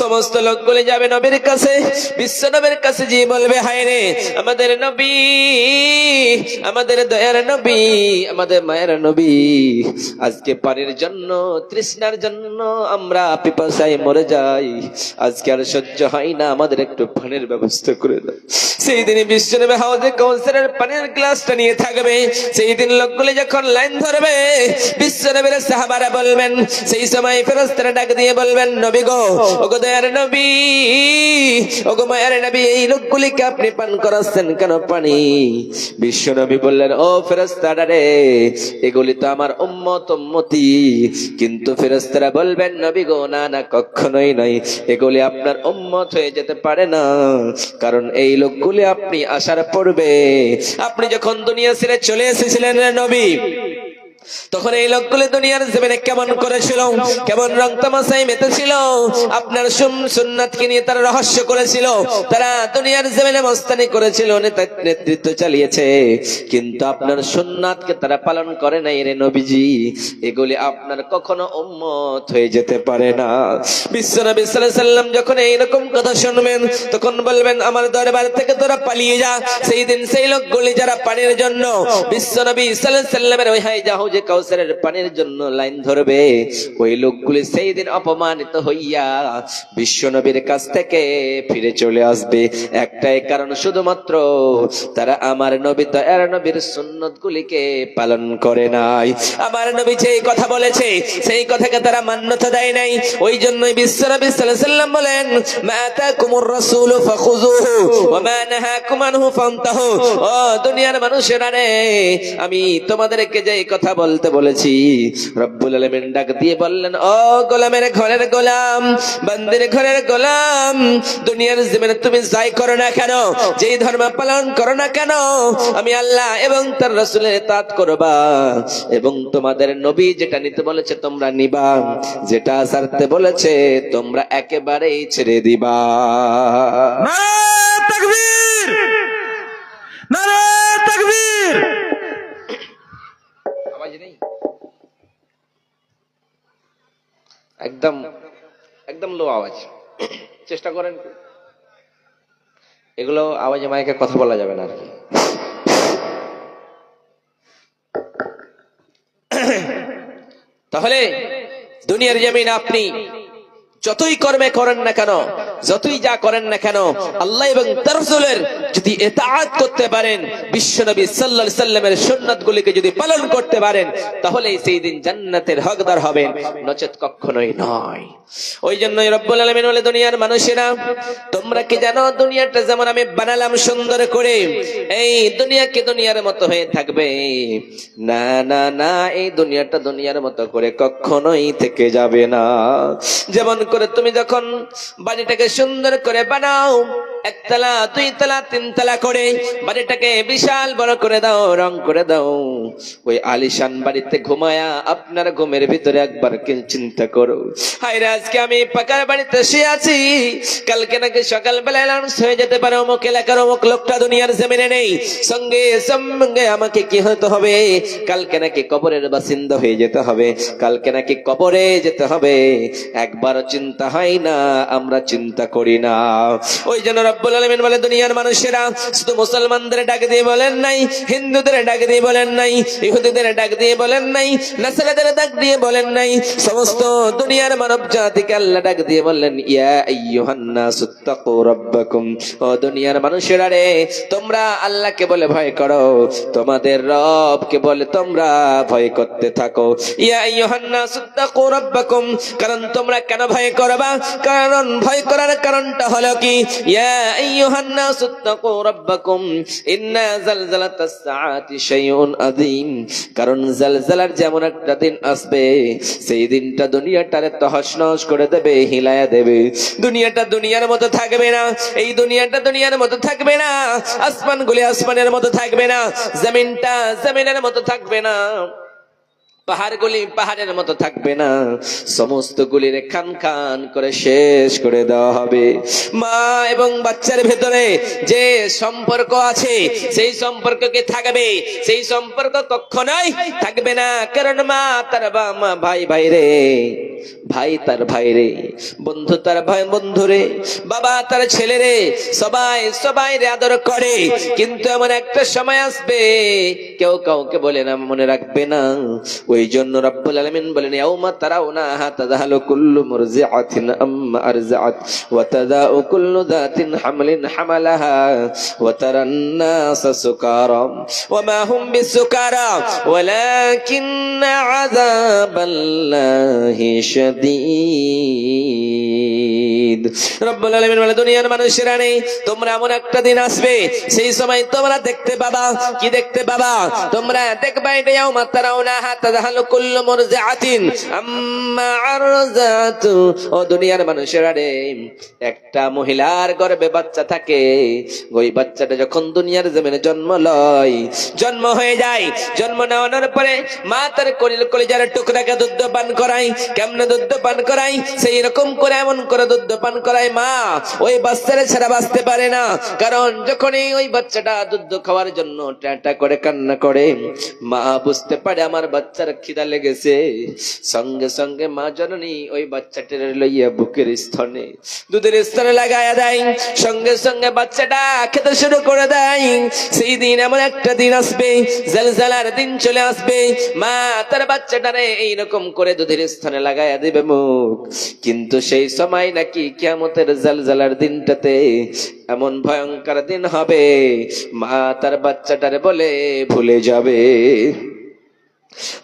সমস্ত লোকগুলি যাবে নবীর কাছে, বিশ্ব নবীর কাছে যে বলবে, হায় রে, আমাদের নবী, আমাদের দয়ার নবী, আমাদের মায়ের নবী, আজকে পানির জন্য, তৃষ্ণার জন্য আমরা পিপাসায় মরে যাই। আজকে আর সহ্য হয় না, আমাদের একটু পানির ব্যবস্থা করে দাও। সেই দিনে বিশ্ব নবী হাউজে কাউন্সিলের পানির গ্লাসটা নিয়ে থাকবে। সেই দিন লোকগুলি যখন লাইন ধরবে, বিশ্ব নবীর সাহাবারা বলবেন, সেই সময় ফেরস্তারা ডাক দিয়ে বলবেন, নবী গো। ওগো দয়ার নবী ওগো মায়ের নবী এই লোকগুলিকে আপনি পান করাচ্ছেন কেন পানি? বিশ্ব নবী বললেন ও ফেরস্তারা রে এগুলি তো আমার উম্মত উম্মতি। কিন্তু ফেরস্তারা বলবেন নবী গো না না কখনোই নয়। এগুলি আপনার উম্মত হয়ে যেতে পারে না। কারণ এই লোকগুলি আপনি আসার পূর্বে আপনি যখন দুনিয়া ছেড়ে চলে এসেছিলেন নবী তখন এই লোকগুলি দুনিয়ার জমিনে কেমন করেছিল? কেমন রং তামাশাই মেতেছিল? আপনার সুন- সুন্নাতকে নিয়ে তারা রহস্য করেছিল। তারা দুনিয়ার জমিনে মস্তানি করেছিল নেতৃত্ব চালিয়েছে। কিন্তু আপনার সুন্নাতকে তারা পালন করে নাই রে নবীজি। এগুলি আপনার কখনো উম্মত হয়ে যেতে পারে না। সাল্লাল্লাহু আলাইহি সাল্লাম যখন এইরকম কথা শুনবেন, তখন বলবেন, আমার দরবার থেকে তোরা পালিয়ে যা। সেই দিন সেই লোকগুলি যারা পানির জন্য সাল্লাল্লাহু আলাইহি সাল্লামের ওই হাই জাহাজে কাউসারের পানির জন্য লাইন ধরবে, ওই লোকগুলি সেই দিন অপমানিত হইয়া বিশ্বনবীর কাছ থেকে ফিরে চলে আসবে। একটাই কারণ শুধুমাত্র, তারা আমার নবী দয়ার নবীর সুন্নত গুলিকে পালন করে নাই। আমার নবী যেই কথা বলেছে, সেই কথাকে তারা মান্যতা দেয় নাই। ওই জন্যই সাল্লাল্লাহু আলাইহি সাল্লাম বলেন, মা আতাকুমুর রাসূল ফাখুযুহু ওয়া মা নাহাকুম আনহু ফান্তাহু। ও দুনিয়ার মানুষেরা রে, আমি তোমাদেরকে যে কথা বলতে বলেছি। রব্বুল আলামিন ডাক দিয়ে বললেন, ও গোলামের ঘরের গোলাম, বান্দির ঘরের গোলাম, দুনিয়ার জীবনে তুমি যাই করো না কেন, যেই ধর্ম পালন করো না কেন, আমি আল্লাহ এবং তার রসুলের তাত করবা এবং তোমাদের নবী যেটা নিতে বলেছে তোমরা নিবা, যেটা সারতে বলেছে তোমরা একেবারেই ছেড়ে দিবা। তাকবীর! নারে তাকবীর আওয়াজ নেই? একদম একদম লো আওয়াজ। চেষ্টা করেন এগুলো আওয়াজে মাইকে কথা বলা যাবে না আর কি। তাহলে দুনিয়ার জমিন আপনি যতই কর্মে করেন না কেন যতই যা করেন না কেন, আল্লাহ এবং তার রাসূলের যদি এতাআত করতে পারেন বিশ্বনবী সাল্লাল্লাহু আলাইহি সাল্লামের সুন্নাত গুলিকে যদি পালন করতে পারেন, তাহলে সেই দিন জান্নাতের হকদার হবেন নচেত কখনোই নয়। ওই জন্যই রব্বুল আলামিন বলে, দুনিয়ার মানুষেরা, তোমরা কি জানো দুনিয়াটা যেমন আমি বানালাম সুন্দর করে, এই দুনিয়াকে দুনিয়ার মতো হয়ে থাকবে? না না না, এই দুনিয়াটা দুনিয়ার মতো করে কখনোই থেকে যাবে না। যেমন করে তুমি যখন বাড়িটাকে সুন্দর করে বানাও। একতলা দুই তলা, তিন তলা করে বাড়িটাকে বিশাল বড় করে দাও, রং করে দাও। ওই আলিশান বাড়িতে ঘুমায়া আপনার ঘুমের ভিতরে একবার চিন্তা করো। আজকে আমি পাকার বাড়িতে শুয়ে আছি। কালকে নাকি সকাল বেলায় লাউন্স হয়ে যেতে পারে, অমুক এলাকার অমুক লোকটা দুনিয়ার জমিনে নেই। সঙ্গে সঙ্গে আমাকে কি হতে হবে? কালকে নাকি কবরের বাসিন্দা হয়ে যেতে হবে। কালকে নাকি কবরে যেতে হবে। একবার চিন্তা হয় না, আমরা চিন্তা করি না। ওই জন্য রব্বুল আলামিন বলে, দুনিয়ার মানুষেরা শুধু মুসলমানদের ডাক দিয়ে বলেন নাই, হিন্দুদের ডাক দিয়ে বলেন নাই, ইহুদিদের ডাক দিয়ে বলেন নাই, নাসারাদের ডাক দিয়ে বলেন নাই, সমস্ত দুনিয়ার মানব জাতিকে আল্লাহ ডাক দিয়ে বললেন, ইয়া ও দুনিয়ার মানুষেরা রে, তোমরা আল্লাহকে বলে ভয় করো, তোমাদের রবকে বলে তোমরা ভয় করতে থাকো। ইয়া আইয়ুহান নাসু তাকু রাব্বাকুম, কারণ তোমরা কেন ভয় করবা? কারণ ভয় করার কারণটা হলো কি? কারণ জালজালার যেমন একটা দিন আসবে, সেই দিনটা দুনিয়াটারে নহস করে দেবে, হিলায়া দেবে। দুনিয়াটা দুনিয়ার মতো থাকবে না, এই দুনিয়াটা দুনিয়ার মতো থাকবে না আসমান গুলি আসমানের মতো থাকবে না, জমিনটা জমিনের মতো থাকবে না। পাহাড়গুলি পাহাড়ের মতো থাকবে না। সমস্ত গুলির খান খান করে শেষ করে দেওয়া হবে। মা এবং বাচ্চার ভেতরে যে সম্পর্ক আছে, সেই সম্পর্ক কি থাকবে? সেই সম্পর্ক কখনোই থাকবে না, কারণ মা তার বা মা ভাই ভাই রে। ভাই তার ভাই রে, বন্ধু তার ভাই, বন্ধু রে, বাবা তার ছেলে রে, সবাই সবাই রে আদর করে। কিন্তু এমন একটা সময় আসবে, কেউ কাউকে বলে না, মনে রাখবে না। ওই জন্য রব্বুল আলামিন বলেন, ইয়াউমা তারাউনা তাযাহালু কুল্লু মুরজিআতিন আম্মা আরজাআত, ওয়া তাদাউ কুল্লু যাতিন হামলিন হামালাহা, ওয়া তারান নাসা সুকারা ওয়া মা হুম বিসুকারা, ওয়ালাকিন্না আযাবাল্লাহি শাদীদ তোমরা এমন একটা দিন আসবে, সেই সময় তোমরা দেখতে পাবা। একটা মহিলার গর্ভে বাচ্চা থাকে, ওই বাচ্চাটা যখন দুনিয়ার জমিনে জন্ম লয়, জন্ম হয়ে যায়, জন্ম নেওয়ানোর পরে মা তার কলিল কলিজার টুকরাকে দুধ পান করাই কেমনে দুধ পান করাই সেই রকম করে, এমন করে দুধ পান করায় মা, ওই বাচ্চারা ছাড়া বাঁচতে পারে না। কারণ যখনই ওই বাচ্চাটা দুধ খাওয়ার জন্য টাটা করে, কান্না করে, মা বুঝতে পারে আমার বাচ্চার খিদা লেগেছে। সঙ্গে সঙ্গে মা জননী ওই বাচ্চাটার লইয়া বুকের স্তনে দুধের স্তনে লাগায়া দেয়। সঙ্গে সঙ্গে বাচ্চাটা খেতে শুরু করে দেয়। সেই দিন এমন একটা দিন আসবে, জলজালার দিন চলে আসবে। মা তার বাচ্চাটারে এইরকম করে দুধের স্থানে লাগায়া দিবে মুখ। কিন্তু সেই সময় নাকি কিয়ামতের জলজালার দিনটাতে এমন ভয়ঙ্কর দিন হবে। মা তার বাচ্চাটারে বলে, ভুলে যাবে।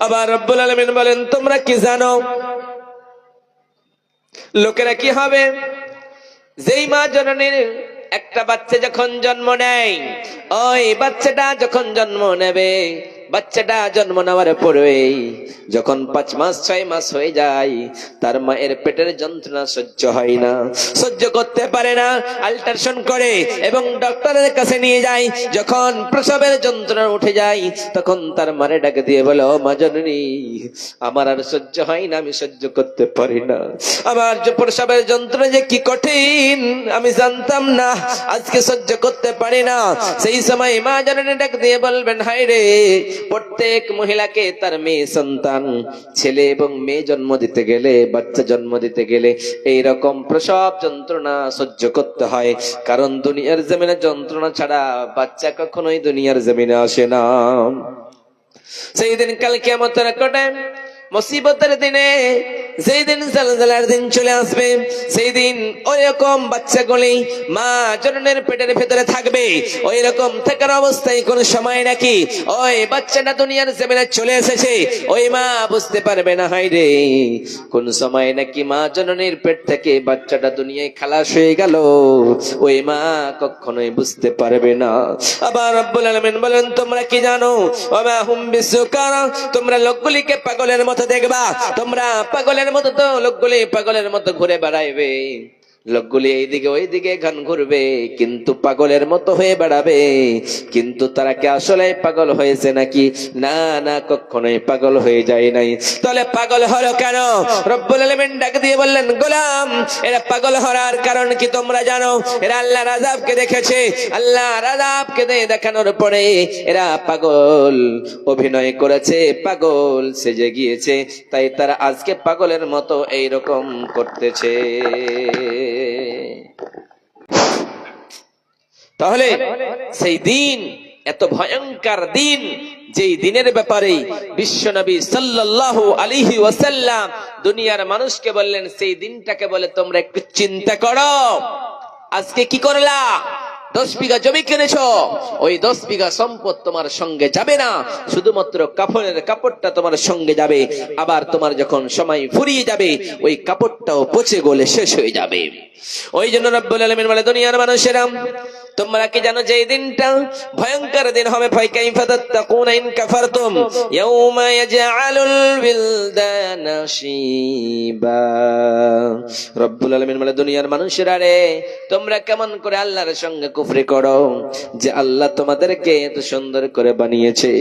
আবার রব্বুল আলমিন বলেন, তোমরা কি জানো? লোকেরা কি হবে? যেই মা জননীর একটা বাচ্চা যখন জন্ম নেয়, ওই বাচ্চাটা যখন জন্ম নেবে বাচ্চাটা জন্ম নেওয়ার পরে যখন পাঁচ মাস, ছয় মাস হয়ে যায়, তার মায়ের পেটের যন্ত্রণা সহ্য হয় না, সহ্য করতে পারে না। আল্ট্রাসাউন্ড করে এবং ডক্টরের কাছে নিয়ে যায়। যখন প্রসবের যন্ত্রণা উঠে যায়, তখন তার মারে ডাকে দিয়ে বলে মা জননী, আমার আর সহ্য হয় না, আমি সহ্য করতে পারি না। আমার প্রসবের যন্ত্রণা যে কি কঠিন, আমি জানতাম না, আজকে সহ্য করতে পারি না। সেই সময় মা জননী ডাক দিয়ে বলবেন হাই রে প্রত্যেক মহিলাকে তার মেয়ে সন্তান, ছেলে এবং মেয়ে জন্ম দিতে গেলে, বাচ্চা জন্ম দিতে গেলে এই রকম প্রসব যন্ত্রণা সহ্য করতে হয়। কারণ দুনিয়ার জমিনে যন্ত্রণা ছাড়া বাচ্চা কখনোই দুনিয়ার জমিনে আসে না। সেই দিন কাল কেমতের কটে, মুসিবতের দিনে যেই দিন চলে আসবে সেই বাচ্চাগুলি মা জননের পেটের ভেতরে থাকবে। ওই রকম থাকার অবস্থায় সময় নাকি ওই বাচ্চাটা দুনিয়ার জমিনে চলে এসেছে। ওই মা বুঝতে পারবে না হাই রে। কোন সময় নাকি মা পেট থেকে বাচ্চাটা দুনিয়ায় খালাস হয়ে গেল। ওই মা কখনোই বুঝতে পারবে না। আবার রব্বুল বলেন, তোমরা কি জানো? তোমরা লোকগুলিকে পাগলের মতো দেখবা। তোমরা পাগলের মতো তো লোকগুলি পাগলের মতো ঘুরে বেড়াইবে। লোকগুলি এইদিকে ওইদিকে গান ঘুরবে, কিন্তু পাগলের মতো হয়ে বেড়াবে। কিন্তু তারা কি আসলে পাগল হয়েছে নাকি? না না, কখনোই পাগল হয়ে যায় নাই। তাহলে পাগল হলো কেন? রব্বুল ডাক দিয়ে বললেন, গোলাম, এরা পাগল হওয়ার কারণ কি তোমরা জানো? এরা আল্লাহ রাজাবকে দেখেছে। আল্লাহ রাজাবকে দেখানোর পরে এরা পাগল। অভিনয় করেছে, পাগল সেজে গিয়েছে। তাই তারা আজকে পাগলের মতো এইরকম করতেছে। তাহলে সেই দিন, এত ভয়ঙ্কর দিন, যেই দিনের ব্যাপারে বিশ্বনবী সাল্লাল্লাহু আলাইহি ওয়াসাল্লাম দুনিয়ার মানুষকে বললেন, সেই দিনটাকে বলে তোমরা একটু চিন্তা করো। আজকে কি করলা? দশ বিঘা জমি কিনেছ, ওই দশ বিঘা সম্পদ তোমার সঙ্গে যাবে না। শুধুমাত্র কাপড়ের কাপড়টা তোমার সঙ্গে যাবে। আবার তোমার যখন সময় ফুরিয়ে যাবে, ওই কাপড়টাও পচে গলে শেষ হয়ে যাবে। ওই জন্য রব্বুল আলমিন বলে, দুনিয়ার মানুষেরা, তোমরা কি জানো যে এই দিনটা ভয়ঙ্কর দিন হবে? ভয় কাইফা তাত্তাকুনা ইন কাফারতুম, ইয়াউমা ইয়াজআলুল বিলদানা শিবা। রব্বুল দুনিয়ার মানুষেরা রে, তোমরা কেমন করে আল্লাহর সঙ্গে কুফরি করো, যে আল্লাহ তোমাদেরকে এত সুন্দর করে বানিয়েছে।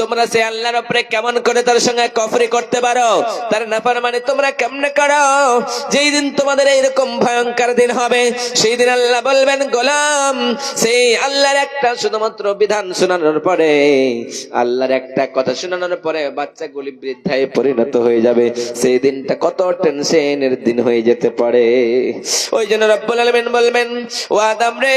তোমরা সে আল্লাহর উপরে কেমন করে তার সঙ্গে কফরি করতে পারো, তার নাফার মানে তোমরা কেমনে করো? যেই দিন তোমাদের এইরকম ভয়ঙ্কর দিন হবে, সেই দিন আল্লাহ বলবেন, গোলাম, সেই আল্লাহর একটা শুধুমাত্র বিধান শোনানোর পরে, আল্লাহর একটা কথা শোনানোর পরে বাচ্চাগুলি বৃদ্ধায় পরিণত হয়ে যাবে। সেই দিনটা কত টেনশনের দিন হয়ে যেতে পারে। ওই জন্য রব্বুল আলামিন বলবেন, ও আদম রে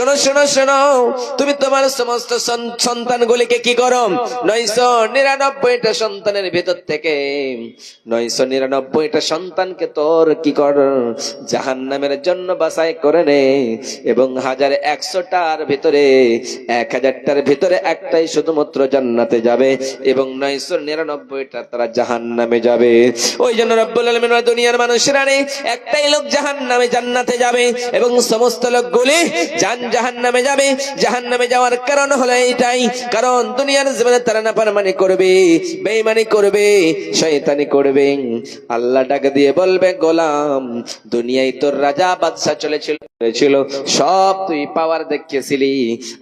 শোনো শোনো শোনো। তুমি তোমার সমস্ত সন- সন্তানগুলিকে কি করো? নয়শো নিরানব্বইটা সন্তানের ভিতর থেকে নয়শো নিরানব্বইটা সন্তানকে তোর কি কর? জাহান নামের জন্য বাসাই করে নে এবং হাজার একশোটার ভিতরে, এক হাজারটার ভিতরে একটাই শুধুমাত্র জান্নাতে যাবে এবং নয়শো নিরানব্বইটা তারা জাহান নামে যাবে। ওই জন্য রব্বুল আলমিন দুনিয়ার মানুষেরা নেই একটাই লোক জাহান নামে জান্নাতে যাবে এবং সমস্ত লোকগুলি জান জাহান নামে যাবে। জাহান নামে যাওয়ার কারণ হলো এইটাই। কারণ দুনিয়ার জীবনে তারা না পারমানি করবে বেইমানি করবে, শয়তানি করবে। আল্লাহ ডাকে দিয়ে বলবে, গোলাম, দুনিয়ায় তোর রাজা বাদশা চলেছিল ছিল সব তুই পাওয়ার দেখিয়েছিলি।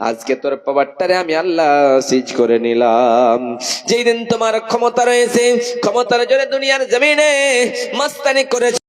আজকে তোর পাওয়ারটারে আমি আল্লাহ সিজ করে নিলাম। যেই দিন তোমার ক্ষমতা রয়েছে, ক্ষমতার জোরে দুনিয়ার জমিনে মাস্তানি করেছে।